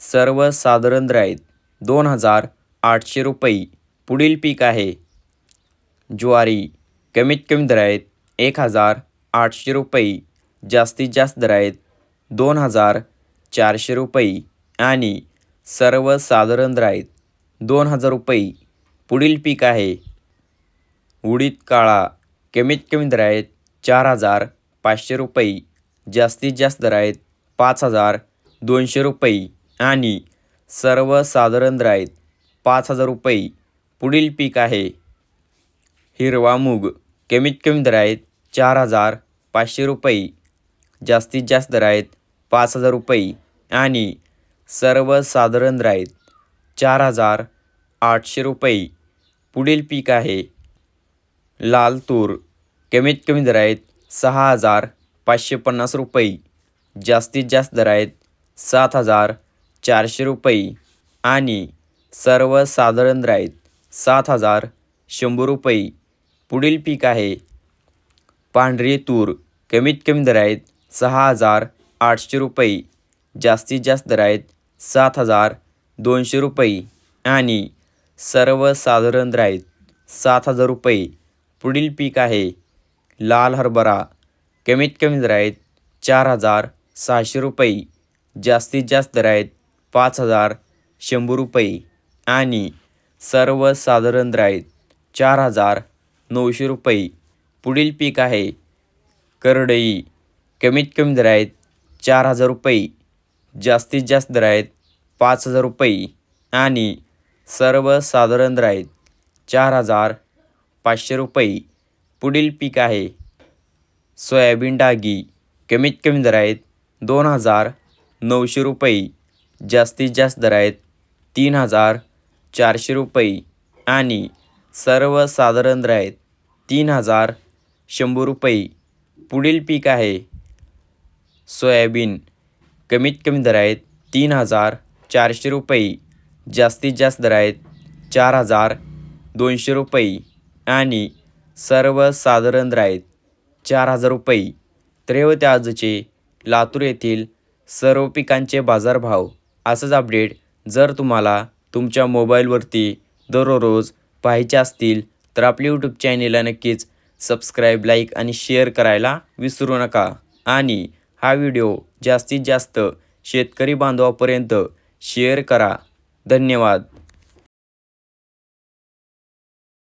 सर्वसाधारण दर आहेत दोन हजार आठशे रुपये. पुढील पीक आहे. ज्वारी कमीत कमी दर आहेत एक हजार आठशे रुपये. जास्तीत जास्त दर आहेत दोन हजार चारशे रुपये. आणि सर्वसाधारण साधारण आहेत दोन हजार रुपये. पुढील पीक आहे. उडीद काळा कमीत कमी दर आहेत चार हजार पाचशे रुपये. जास्तीत जास्त दर आहेत पाच हजार दोनशे रुपये. आणि सर्वसाधारण राईत आहेत पाच हजार रुपये पुढील पीक आहे. हिरवा मूग कमीत कमी दर आहेत चार हजार पाचशे रुपये जास्तीत जास्त दर आहेत पाच हजार रुपये आणि सर्वसाधारण दर आहेत चार हजार आठशे रुपये पुढील पीक आहे. लाल तूर कमीत कमी दर आहेत सहा हजार पाचशे पन्नास रुपये जास्तीत जास्त दर आहेत सात हजार चारशे रुपये आणि सर्वसाधारण राईत सात हजार शंभर रुपये. पुढील पीक आहे पांढरी तूर. कमीत कमी दर आहेत सहा हजार आठशे रुपये. जास्तीत जास्त दर आहेत सात हजार दोनशे रुपये. आणि सर्वसाधारण राईत आहेत सात हजार रुपये. पुढील पीक आहे लाल हरभरा. कमीत कमी दर आहेत चार हजार सहाशे रुपये. जास्तीत जास्त दर आहेत पाच हजार शंभर रुपये आणि सर्वसाधारण दर आहेत चार हजार नऊशे रुपये. पुढील पीक आहे करडई. कमीत कमी दर आहेत चार हजार रुपये. जास्तीत जास्त दर आहेत पाच हजार रुपये आणि सर्वसाधारण दर आहेत चार हजार पाचशे रुपये. पुढील पीक आहे सोयाबीन डागी. कमीत कमी दर आहेत दोन हजार नऊशे रुपये. जास्तीत जास्त दर आहेत तीन हजार चारशे रुपये आणि सर्वसाधारण दर आहेत तीन हजार शंभर रुपये. पुढील पीक आहे सोयाबीन. कमीत कमी दर आहेत तीन हजार चारशे रुपये. जास्तीत जास्त दर आहेत चार हजार दोनशे रुपये आणि सर्वसाधारण दर आहेत चार हजार रुपये. तर हे होते आजचे लातूर येथील सर्व पिकांचे बाजारभाव. असंच अपडेट जर तुम्हाला तुमच्या मोबाईलवरती दररोज पाहायचे असतील तर आपल्या यूट्यूब चॅनेलला नक्कीच सबस्क्राईब लाईक आणि शेअर करायला विसरू नका. आणि हा व्हिडिओ जास्तीत जास्त शेतकरी बांधवापर्यंत शेअर करा. धन्यवाद.